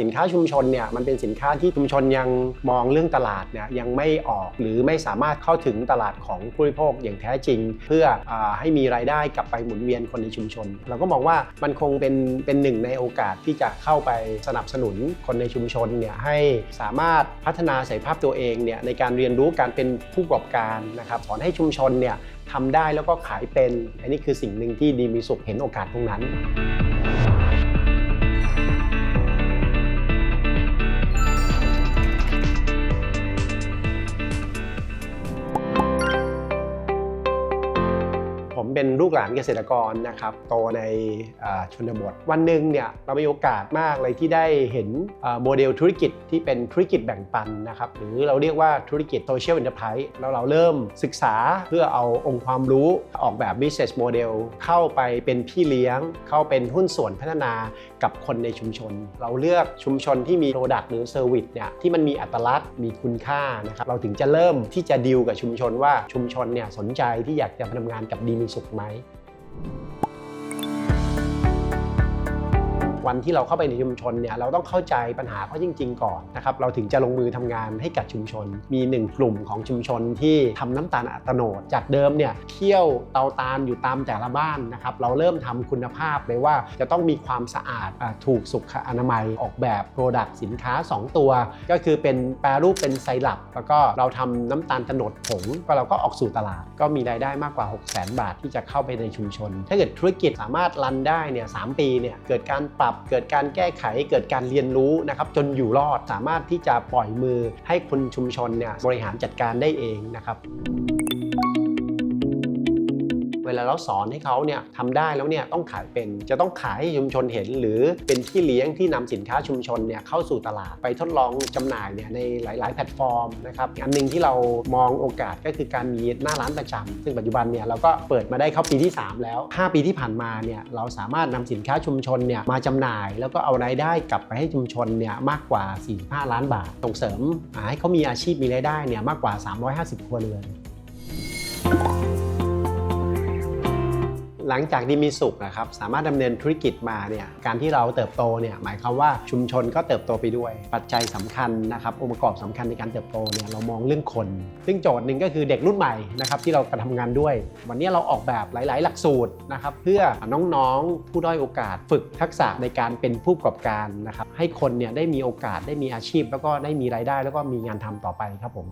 สินค้าชุมชนเนี่ยมันเป็นสินค้าที่ชุมชนยังมองเรื่องตลาดเนี่ยยังไม่ออกหรือไม่สามารถเข้าถึงตลาดของผู้บริโภคอย่างแท้จริง เพื่ออให้มีรายได้กลับไปหมุนเวียนคนในชุมชน เราก็มองว่ามันคงเป็นเป็นหนึ่งในโอกาสที่จะเข้าไปสนับสนุนคนในชุมชนเนี่ยให้สามารถพัฒนาศักยภาพตัวเองเนี่ยในการเรียนรู้การเป็นผู้ประกอบการนะครับสอนให้ชุมชนเนี่ยทำได้แล้วก็ขายเป็น อันนี้คือสิ่งหนึ่งที่ดีมีสุขเห็นโอกาสตรงนั้น ผมเป็นลูกหลานเกษตรกรนะครับโตในชนบท วันหนึ่งเนี่ยเรามีโอกาสมากเลยที่ได้เห็นโมเดลธุรกิจที่เป็นธุรกิจแบ่งปันนะครับหรือเราเรียกว่าธุรกิจ social enterprise แล้วเราเริ่มศึกษาเพื่อเอาองค์ความรู้ออกแบบ business model เข้าไปเป็นพี่เลี้ยง เข้าเป็นหุ้นส่วนพัฒนากับคนในชุมชน เราเลือกชุมชนที่มี Product หรือ Service เนี่ยที่มันมีอัตลักษณ์มีคุณค่านะครับเราถึงจะเริ่มที่จะดีลกับชุมชนว่าชุมชนเนี่ยสนใจที่อยากจะทำงานกับดีมีสุขไหม วันที่เราเข้าไปในชุมชนเนี่ยเราต้องเข้าใจปัญหาเขาจริง ๆ ก่อนนะครับเราถึงจะลงมือทำงานให้กับชุมชน มีหนึ่งกลุ่มของชุมชนที่ทำน้ำตาลอัตโนดจากเดิมเนี่ยเคี่ยวเตาตาลอยู่ตามแต่ละบ้านนะครับเราเริ่มทำคุณภาพเลยว่าจะต้องมีความสะอาดอถูกสุขอนามัยออกแบบโปรดักต์สินค้า 2 ตัว ก็คือเป็นแปรรูปเป็นไซรัปแล้วก็เราทำน้ำตาลโตนดผงก็เราก็ออกสู่ตลาด ก็มีรายได้มากกว่า 6 0 0 0 0 0 บาทที่จะเข้าไปในชุมชน ถ้าเกิดธุรกิจสามารถรันได้เนี่ยสปีเนี่ยเกิดการปรับเกิดการแก้ไขเกิดการเรียนรู้นะครับจนอยู่รอดสามารถที่จะปล่อยมือให้คนชุมชนเนี่ยบริหารจัดการได้เองนะครับ เวลาเราสอนให้เขาเนี่ยทำได้แล้วเนี่ยต้องขายเป็นจะต้องขายให้ชุมชนเห็น หรือเป็นที่เลี้ยงที่นำสินค้าชุมชนเนี่ยเข้าสู่ตลาดไปทดลองจำหน่ายเนี่ยในหลาย ๆ แพลตฟอร์มนะครับอันหนึ่งที่เรามองโอกาสก็คือการมีหน้าร้านประจำซึ่งปัจจุบันเนี่ยเราก็เปิดมาได้เข้าปีที่ 3 แล้ว 5 ปีที่ผ่านมาเนี่ยเราสามารถนำสินค้าชุมชนเนี่ยมาจำหน่าย แล้วก็เอารายได้กลับไปให้ชุมชนเนี่ยมากกว่า 45 ล้านบาทส่งเสริมให้เขามีอาชีพมีรายได้เนี่ยมากกว่า 350 ครัวเรือน หลังจากที่มีสุขนะครับสามารถดำเนินธุรกิจมาเนี่ยการที่เราเติบโตเนี่ยหมายความว่าชุมชนก็เติบโตไปด้วย ปัจจัยสำคัญนะครับองค์ประกอบสำคัญในการเติบโตเนี่ยเรามองเรื่องคน ซึ่งโจทย์หนึ่งก็คือเด็กรุ่นใหม่นะครับที่เรากระทำงานด้วย วันนี้เราออกแบบหลาย ๆ หลักสูตรนะครับเพื่อน้องๆผู้ด้อยโอกาสฝึกทักษะในการเป็นผู้ประกอบการนะครับให้คนเนี่ยได้มีโอกาสได้มีอาชีพ แล้วก็ได้มีรายได้ แล้วก็มีงานทำต่อไปครับผม